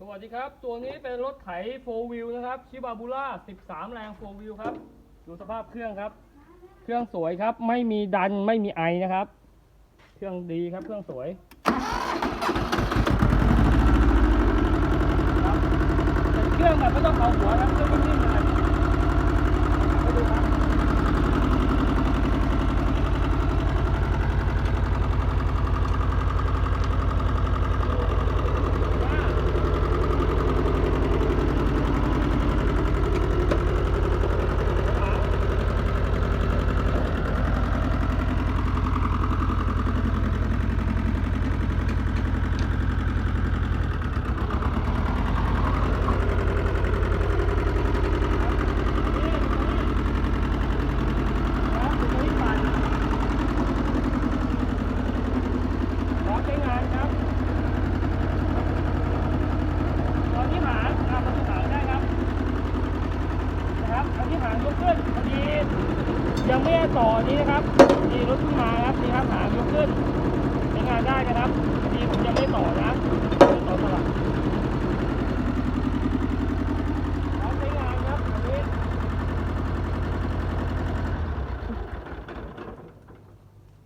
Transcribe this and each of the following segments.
สวัสดีครับ ตัวนี้เป็นรถไถโฟวิวนะครับชิบาบูล่า 13 แรงโฟวิวครับ ดูสภาพเครื่องครับ เครื่องสวยครับ ไม่มีดันไม่มีไอนะครับ เครื่องดีครับ เครื่องสวยครับเป็นเครื่องแบบไม่ต้องเอาหัวครับเครื่องนิ่มๆเลยดูครับ ครับตัวนี้ผ่านพร้อมใช้งานครับ ตอนที่หางทำมาที่หางได้ครับ นะครับตอนที่หางยกขึ้นพอดียังไม่ได้ต่อนี้นะครับนี่รถขึ้นมาครับนี่ครับหางยกขึ้นใช้งานได้นะครับพอดีผมยังไม่ได้ต่อนะไม่ต่อสลับพร้อมใช้งานครับอันนี้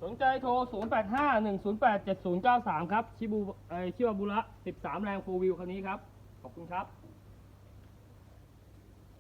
สน ใจโทร 0851087093 ครับ ชิบูเอ่อชิวาบุระ 13 แรงฟูลวิวคันนี้ครับ ขอบคุณครับ